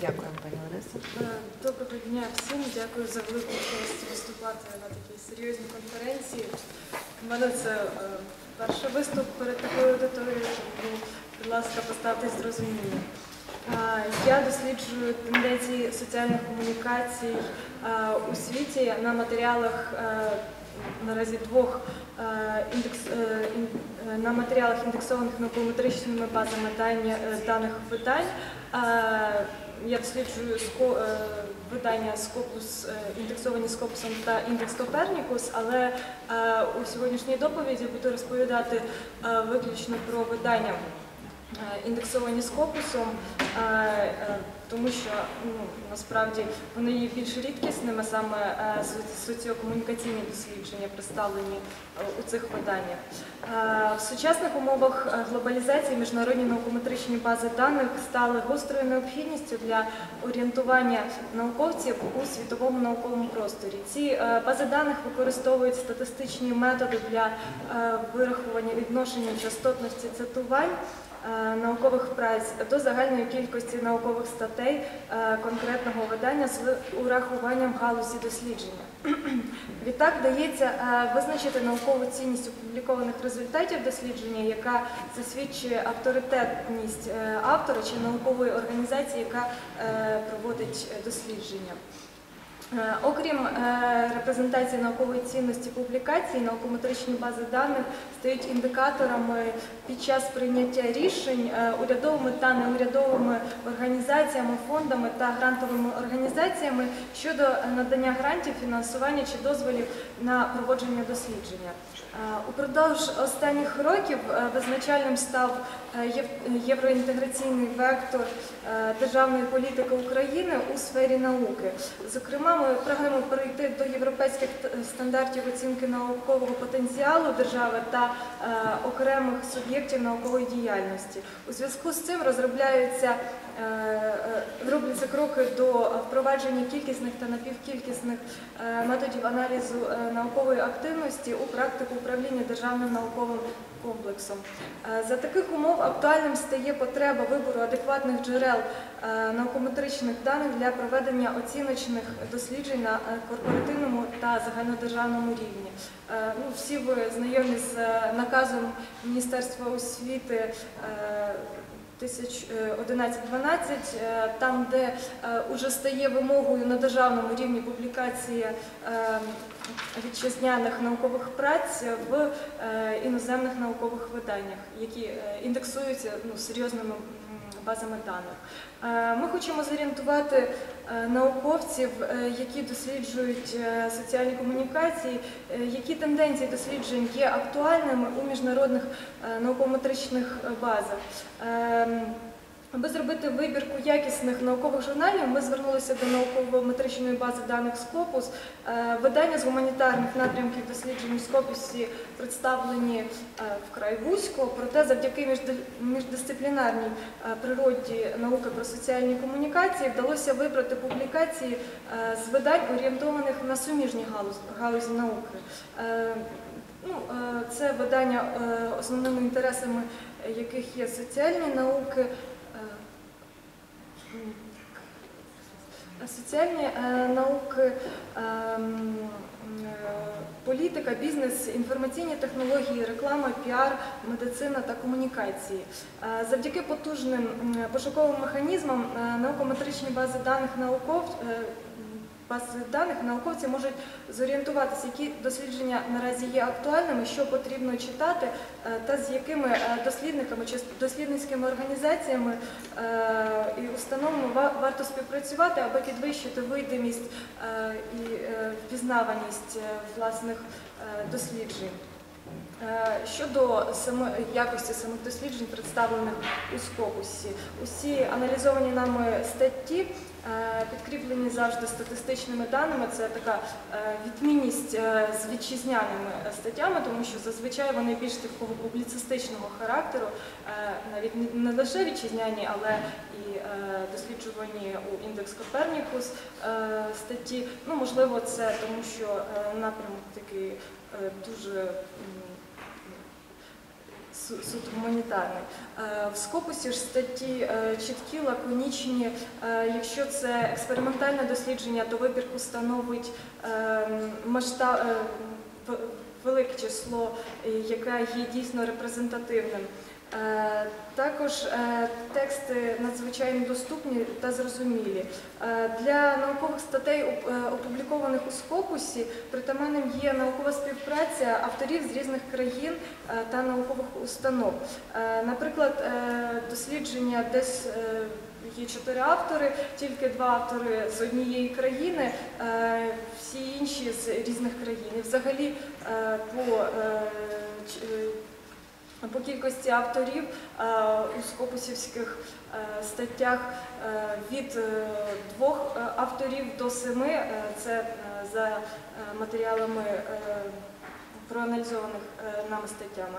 Дякую, пані Ларисо. Е, Доброго дня всім. Дякую за велику можливість виступати на такій серйозній конференції. У мене це е, перший виступ перед такою аудиторією, тому, будь ласка, поставтесь з. Е, Я досліджую тенденції соціальних комунікацій у світі на матеріалах наразі двох індекс, ін- на матеріалах індексованих наукометричними базами даних видань. Я досліджую е, видання Scopus, е, індексовані Scopusом та індекс Копернікус, але е, у сьогоднішній доповіді буду розповідати виключно про видання індексовані Scopusом, е, е, тому що ну, насправді вони є більш рідкісними, саме е, соціокомунікаційні дослідження представлені е, у цих виданнях. Е, В сучасних умовах е, глобалізації міжнародні наукометричні бази даних стали гострою необхідністю для орієнтування науковців у світовому науковому просторі. Ці е, бази даних використовують статистичні методи для е, вирахування відношення частотності цитувань. Е, Наукових праць до загальної кількості наукових статей е, конкретного видання з урахуванням галузі дослідження. Відтак вдається е, визначити наукову цінність опублікованих результатів дослідження, яка засвідчує авторитетність автора чи наукової організації, яка проводить дослідження. Е, Окрім е, репрезентації наукової цінності публікацій, наукометричні бази даних стають індикаторами під час прийняття рішень е, урядовими та неурядовими організаціями, фондами та грантовими організаціями щодо надання грантів, фінансування чи дозволів на проводження дослідження. Упродовж останніх років визначальним став євроінтеграційний вектор державної політики України у сфері науки. Зокрема, ми прагнемо перейти до європейських стандартів оцінки наукового потенціалу держави та е, окремих суб'єктів наукової діяльності. У зв'язку з цим розробляються робляться кроки до впровадження кількісних та напівкількісних е, методів аналізу е, наукової активності у практику управління державним науковим комплексом. Е, За таких умов актуальним стає потреба вибору адекватних джерел е, наукометричних даних для проведення оціночних досліджень на е, корпоративному та загальнодержавному рівні. Е, Ну, всі ви знайомі з е, наказом Міністерства освіти. Е, 1112, е, там, де вже уже стає вимогою на державному рівні публікація е, вітчизняних наукових праць в е, іноземних наукових виданнях, які е, індексуються ну, серйозними базами даних. Е, Ми хочемо зорієнтувати е, науковців, е, які досліджують соціальні комунікації, які тенденції досліджень є актуальними у міжнародних науково-метричних базах. Аби зробити вибірку якісних наукових журналів, ми звернулися до науково-метричної бази даних Scopus. Е, Видання з гуманітарних напрямків досліджень у Scopus представлені е, вкрай вузько, проте завдяки міждисциплінарній е, природі науки про соціальні комунікації вдалося вибрати публікації з видань, орієнтованих на суміжні галуз- галузі науки. Ну, це видання, основними інтересами яких є соціальні науки, соціальні е, науки, е, е, політика, бізнес, інформаційні технології, реклама, піар, медицина та комунікації. Е, Завдяки потужним пошуковим механізмам е, наукометричні бази даних науков. е, Бази даних науковці можуть зорієнтуватися, які дослідження наразі є актуальними, що потрібно читати, е, та з якими е, дослідниками чи дослідницькими організаціями е, і установами ва- варто співпрацювати, аби підвищити видимість і впізнаваність власних досліджень. Щодо якості самих досліджень, представлених у Скопусі, усі аналізовані нами статті підкріплені завжди статистичними даними. Це така е, відмінність е, з вітчизняними статтями, тому що зазвичай вони більш такого публіцистичного характеру, е, навіть не- лише вітчизняні, але і е, досліджувані у індекс Копернікус е, статті. Ну, можливо, це тому, що е, напрямок такий е, дуже м, су- суто гуманітарний. Е, В скопусі ж статті е, чіткі, лаконічні. Е, Якщо це експериментальне дослідження, то вибірку становить масштаб велике число, яке є дійсно репрезентативним. Е, Також е, тексти надзвичайно доступні та зрозумілі. Е, Для наукових статей, опублікованих у Скопусі, притаманним є наукова співпраця авторів з різних країн та наукових установ. Наприклад, дослідження десь є чотири автори, тільки два автори з однієї країни, всі інші з різних країн. І взагалі по по кількості авторів е, у скопусівських е, статтях е, від двох авторів до семи це за матеріалами проаналізованих нами статтями.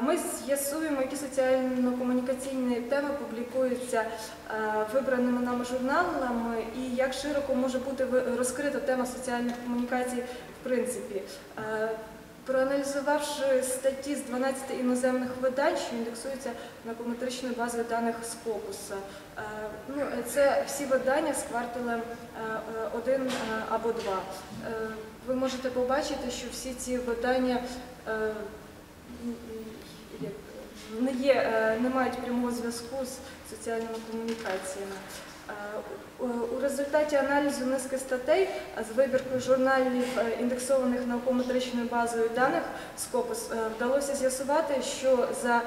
Ми з'ясуємо, які соціально-комунікаційні теми публікуються вибраними нами журналами і як широко може бути розкрита тема соціальних комунікацій в принципі. Е, Проаналізувавши статті з 12 іноземних видань, що індексуються накометричною базою даних Скопуса. Е, Ну, е, це всі видання з кварталем 1 або 2. Ви можете побачити, що всі ці видання е, не, є, е, не мають прямого зв'язку з соціальними комунікаціями. Е, у- результаті аналізу низки статей з вибіркою журналів, е, індексованих науково-метричною базою даних Скопус, е, вдалося з'ясувати, що за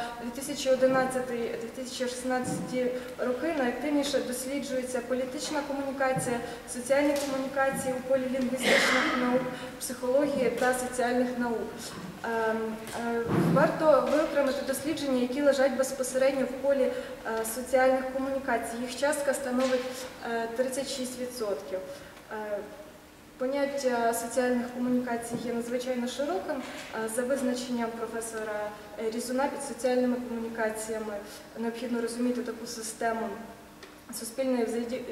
2011-2016 роки найактивніше досліджується політична комунікація, соціальні комунікації у полі лінгвістичних наук, психології та соціальних наук. Ем, Варто виокремити дослідження, які лежать безпосередньо в полі соціальних комунікацій. Їх частка становить е, 36%. Е, Поняття соціальних комунікацій є надзвичайно широким. Е, За визначенням професора е, Різуна під соціальними комунікаціями необхідно розуміти таку систему суспільної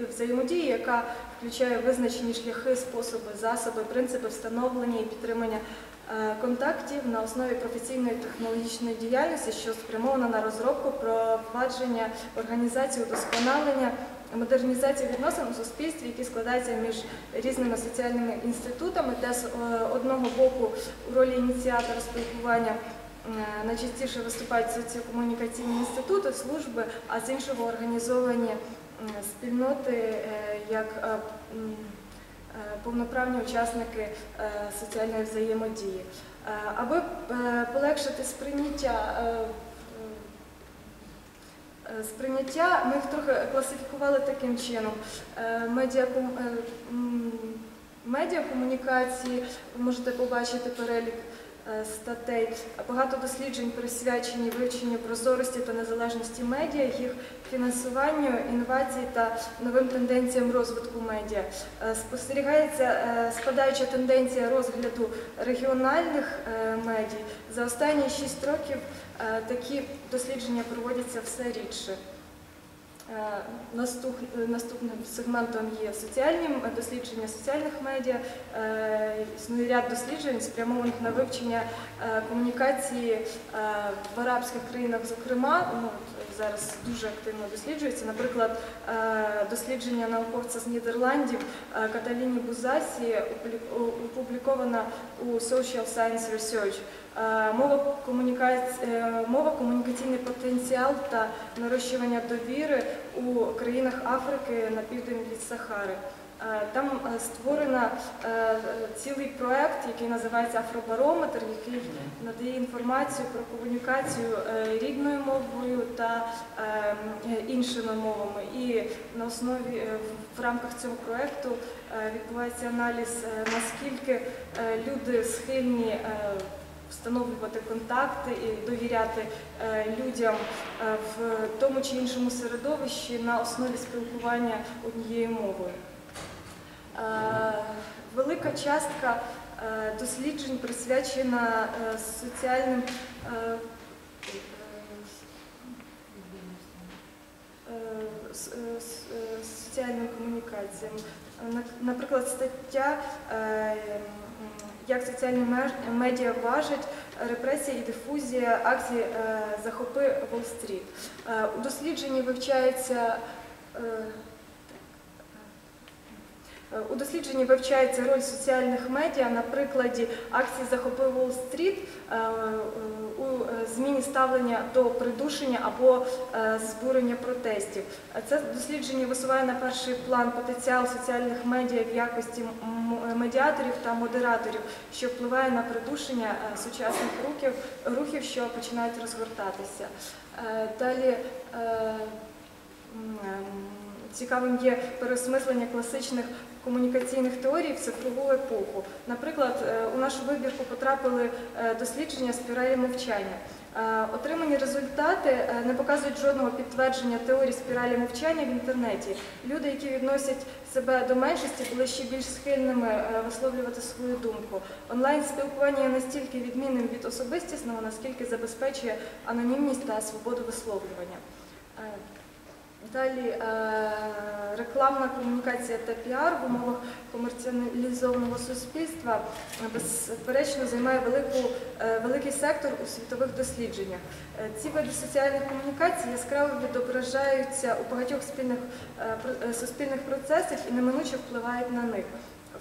взаємодії, яка включає визначені шляхи, способи, засоби, принципи встановлення і підтримання е, контактів на основі професійної технологічної діяльності, що спрямована на розробку, провадження, організацію, удосконалення, модернізацію відносин у суспільстві, які складаються між різними соціальними інститутами, де з е, одного боку у ролі ініціатора спілкування е, найчастіше виступають соціокомунікаційні інститути, служби, а з іншого організовані спільноти е, як е, е, повноправні учасники соціальної взаємодії. Аби полегшити сприйняття. Сприйняття ми їх трохи класифікували таким чином. Медіакомунікації, ви можете побачити перелік статей. Багато досліджень присвячені вивченню прозорості та незалежності медіа, їх фінансуванню, інновацій та новим тенденціям розвитку медіа. Е, Спостерігається е, спадаюча тенденція розгляду регіональних е, медій. За останні 6 років е, такі дослідження проводяться все рідше. Е, е, Наступним сегментом є соціальні м- дослідження соціальних медіа. Е, Існує ряд досліджень, спрямованих на вивчення е, комунікації е, в арабських країнах, зокрема, ну, зараз дуже активно досліджується. Наприклад, е, дослідження науковця з Нідерландів е, Каталіні Бузасі опублі- опубліковано у Social Science Research. Е, Мова, е, мова, комунікаційний потенціал та нарощування довіри у країнах Африки на південь від Сахари. Е, Там створено цілий проект, який називається Афробарометр, який надає інформацію про комунікацію рідною мовою та е, іншими мовами. І на основі в рамках цього проекту відбувається аналіз, наскільки люди схильні встановлювати контакти і довіряти е, людям е, в тому чи іншому середовищі на основі спілкування однією мовою. Е, Велика частка досліджень присвячена соціальним соціальним комунікаціям. Е, Наприклад, стаття е, як соціальні медіа важать репресія і дифузія акції е, Захопи Волл-стріт. Е, У дослідженні вивчається. У дослідженні вивчається роль соціальних медіа на прикладі акції Захопи Уолл-стріт е, у е, зміні ставлення до придушення або е, збурення протестів. Е, Це дослідження висуває на перший план потенціал соціальних медіа в якості медіаторів та модераторів, що впливає на придушення сучасних рухів, рухів, що починають розгортатися. Далі ем, цікавим є переосмислення класичних комунікаційних теорій в цифрову епоху. Наприклад, е, у нашу вибірку потрапили е, дослідження спіралі мовчання. Е, Отримані результати не показують жодного підтвердження теорії спіралі мовчання в інтернеті. Люди, які відносять себе до меншості, були ще більш схильними висловлювати свою думку. Онлайн спілкування є настільки відмінним від особистісного, наскільки забезпечує анонімність та свободу висловлювання. Далі е, рекламна комунікація та піар в умовах комерціалізованого суспільства безперечно займає велику, е, великий сектор у світових дослідженнях. Е, Ці види соціальних комунікацій яскраво відображаються у багатьох спільних, суспільних процесах і неминуче впливають на них.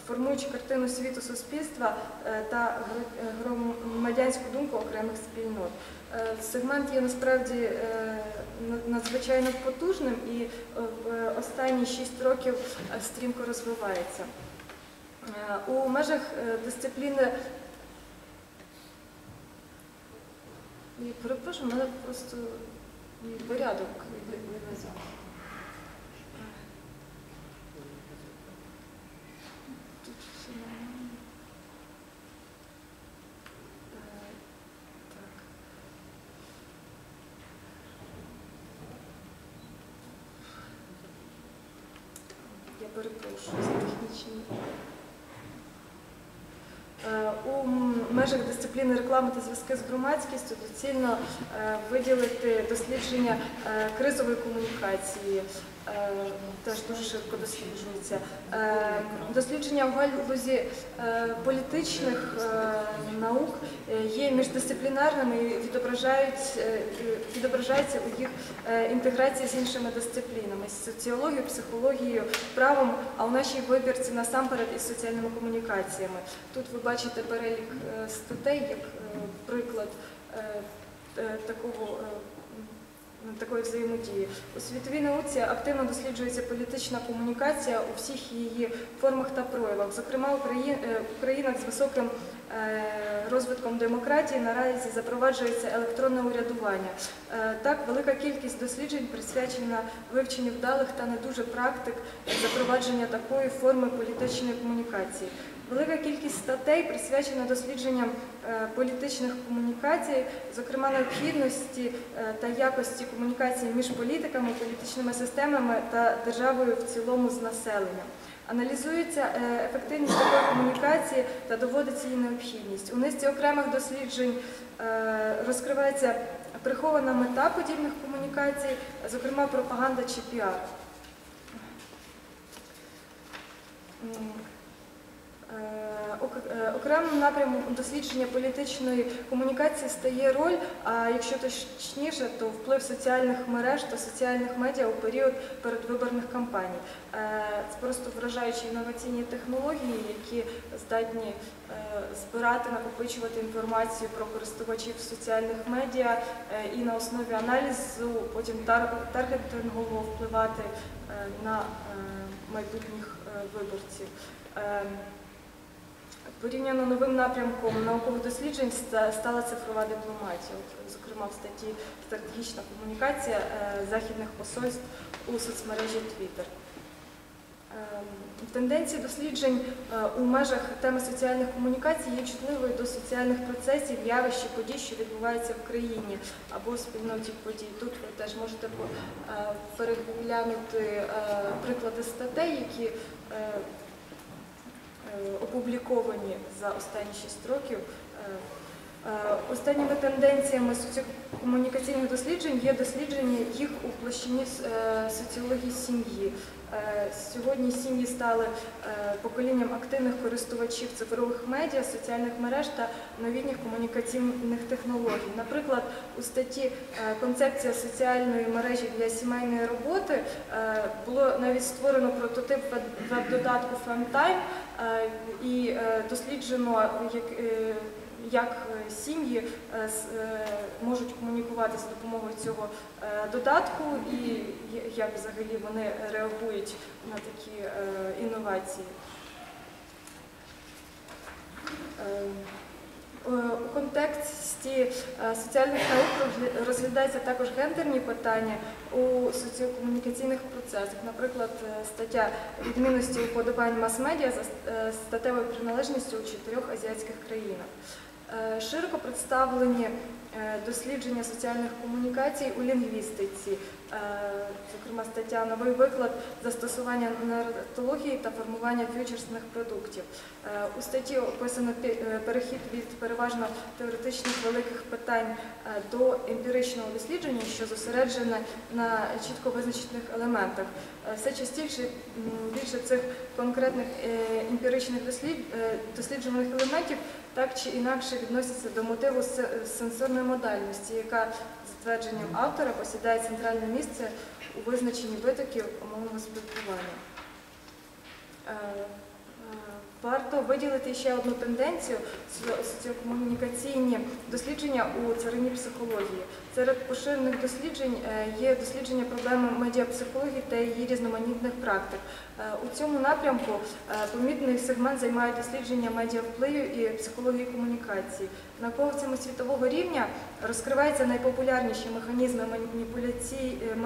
Формуючи картину світу суспільства та гр- громадянську думку окремих спільнот. Сегмент є насправді на- надзвичайно потужним і е, в останні 6 років е, стрімко розвивається. Е, У межах дисципліни і перепрошую, мене просто порядок. Тут все нормально. Е, Так. Я перепрошую за технічні. Е, У межах дисципліни реклами та зв'язки з громадськістю доцільно е, виділити дослідження е, кризової комунікації. Теж дуже швидко досліджується. Дослідження в галузі політичних наук е, міждисциплінарними і відображають, е, і відображаються у їх е, інтеграції з іншими дисциплінами з соціологією, психологією, правом, а у нашій вибірці насамперед із соціальними комунікаціями. Тут ви бачите перелік е, статей як приклад такого. Такої взаємодії у світовій науці активно досліджується політична комунікація у всіх її формах та проявах. Зокрема, в країнах з високим розвитком демократії наразі запроваджується електронне урядування. Е, Так, велика кількість досліджень присвячена вивченню вдалих та не дуже практик запровадження такої форми політичної комунікації. Велика кількість статей присвячена дослідженням е, політичних комунікацій, зокрема необхідності е, та якості комунікації між політиками, політичними системами та державою в цілому з населенням. Аналізується е, ефективність такої комунікації та доводиться її необхідність. У низці окремих досліджень е, розкривається прихована мета подібних комунікацій, зокрема пропаганда чи піар. Е, е, Окремим напрямом дослідження політичної комунікації стає роль, а якщо точніше, то вплив соціальних мереж та соціальних медіа у період передвиборних кампаній. Е, Це просто вражаючі інноваційні технології, які здатні збирати, накопичувати інформацію про користувачів соціальних медіа і на основі аналізу потім таргетингово впливати на майбутніх виборців. Порівняно новим напрямком наукових досліджень стала цифрова дипломатія. Зокрема, в статті Стратегічна комунікація е, західних посольств у соцмережі Twitter. Ем, Тенденції досліджень е, у межах теми соціальних комунікацій є чутливою до соціальних процесів, явищ і подій, що відбуваються в країні або спільноті подій. Тут ви теж можете е, переглянути приклади статей, які опубліковані за останні 6 років. Е, Останніми тенденціями соціокомунікаційних досліджень є дослідження їх у площині е, соціології сім'ї. Е, Сьогодні сім'ї стали поколінням активних користувачів цифрових медіа, соціальних мереж та новітніх комунікаційних технологій. Наприклад, у статті Концепція соціальної мережі для сімейної роботи було навіть створено прототип веб- веб-додатку е, і досліджено, як, е, сім'ї е, е, можуть комунікувати за допомогою цього додатку і як взагалі вони реагують на такі інновації. Е, У контексті соціальних наук розгля- розглядаються також гендерні питання у соціокомунікаційних процесах. Наприклад, стаття відмінності уподобань мас-медіа за статевою приналежністю у чотирьох азіатських країнах. Е, Широко представлені е, дослідження соціальних комунікацій у лінгвістиці, Е, зокрема стаття Новий виклад застосування нарратології та формування фьючерсних продуктів. У статті описано перехід від переважно теоретичних великих питань до емпіричного дослідження, що зосереджене на чітко визначених елементах. Все частіше більше цих конкретних емпіричних дослід- досліджуваних елементів так чи інакше відносяться до мотиву сенсорної модальності, яка за твердженням автора посідає центральне місце у визначенні витоків умовного спілкування. Виділити ще одну тенденцію соціокомунікаційні дослідження у царині психології. Серед поширених досліджень е, є дослідження проблеми медіапсихології та її різноманітних практик. Е, У цьому напрямку е, помітний сегмент займає дослідження медіавпливу і психології комунікації. Науковцями світового рівня розкриваються найпопулярніші механізми маніпуляцій, е,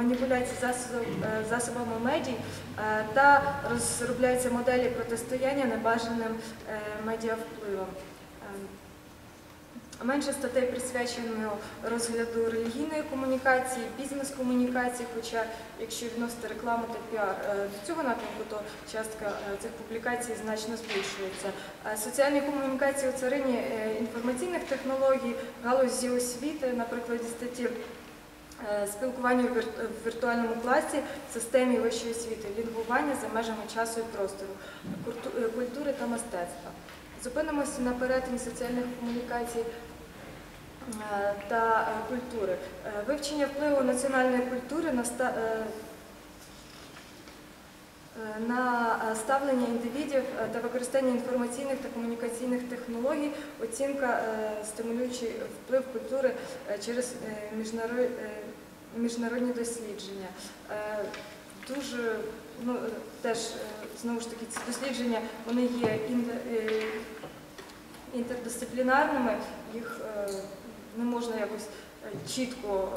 е, засобами медій е, та розробляються моделі протистояння небажаним медіавпливам. Е, Менше статей присвячено розгляду релігійної комунікації, бізнес-комунікації, хоча якщо відносити рекламу та піар е, до цього напрямку, то частка е, цих публікацій значно збільшується. Е, Соціальні комунікації у царині е, інформаційних технологій, галузі освіти, на прикладі статті е, спілкування в віртуальному класі, системі вищої освіти, лінгвування за межами часу і простору, е, культури та мистецтва. Зупинимося на перетині соціальних комунікацій е, та е, культури. Е, Вивчення впливу національної культури на ста- е, е, на е, ставлення індивідів е, та використання інформаційних та комунікаційних технологій, оцінка е, стимулюючий вплив культури е, через е, міжнаро- е, міжнародні дослідження. Е, Дуже ну, е, теж е, знову ж таки ці дослідження вони є е, інтердисциплінарними, їх е, не можна якось е, чітко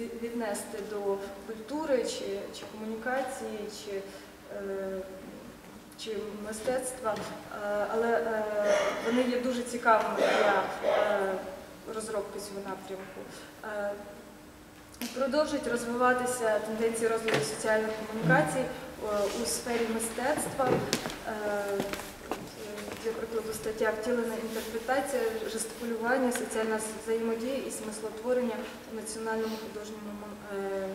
е, віднести до культури чи, чи комунікації, чи, е, чи мистецтва, але вони є дуже цікавими для розробки цього напрямку. Продовжують розвиватися тенденції розвитку соціальних комунікацій у сфері мистецтва. Е, Для прикладу, стаття втілена інтерпретація, жестикулювання, соціальна взаємодія і смислотворення у Національному художньому е,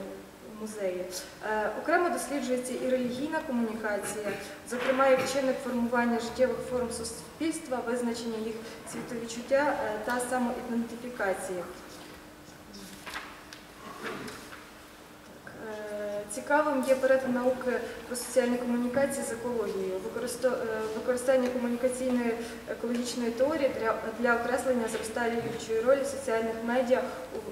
музеї. Е, Окремо досліджується і релігійна комунікація, зокрема як чинник формування життєвих форм суспільства, визначення їх світовідчуття е, та самоідентифікації. Цікавим є перетин науки про соціальні комунікації з екологією, е, використання комунікаційної екологічної теорії для, окреслення зростаючої ролі соціальних медіа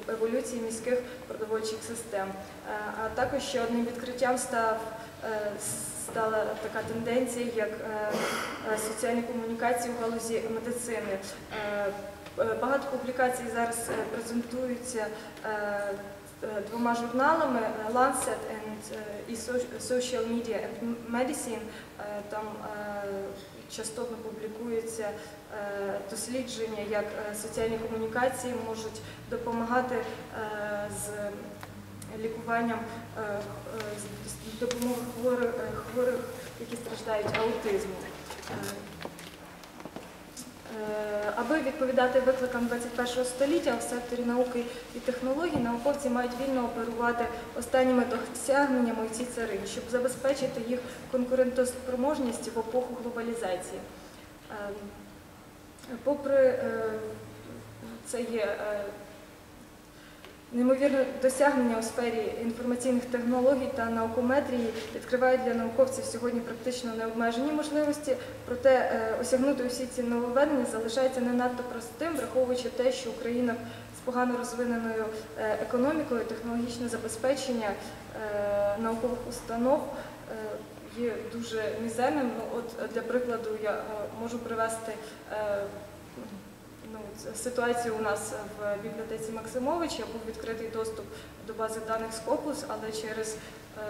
у еволюції міських продовольчих систем. Е, А також ще одним відкриттям став, е, стала така тенденція, як соціальні комунікації у галузі медицини. Багато публікацій зараз презентуються двома журналами е, Lancet and, е, і Social Media and Medicine. Е, Там е, частотно публікуються е, дослідження, як е, соціальні комунікації можуть допомагати е, з лікуванням е, е, з допомогою хворих, е, хворих, які страждають аутизмом. Е, Аби відповідати викликам 21 століття в секторі науки і технологій, науковці мають вільно оперувати останніми досягненнями в цій царині, щоб забезпечити їх конкурентоспроможність в епоху глобалізації. Е, Попри е, це є е, неймовірне досягнення у сфері інформаційних технологій та наукометрії відкривають для науковців сьогодні практично необмежені можливості, проте е, осягнути усі ці нововведення залишається не надто простим, враховуючи те, що Україна з погано розвиненою е, економікою, технологічне забезпечення е, наукових установ є дуже мізерним. Ну, от для прикладу я можу привести. Ну, ц- у нас в бібліотеці Максимовича був відкритий доступ до бази даних Scopus, але через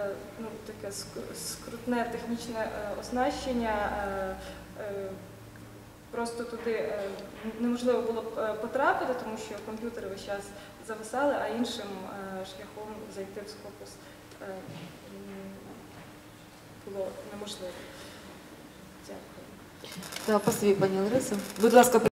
е, ну, таке скрутне технічне е, оснащення е, просто туди неможливо було потрапити, тому що комп'ютери весь час зависали, а іншим шляхом зайти в е, було неможливо. Дякую. Спасибі, пані Ларисо. Будь ласка,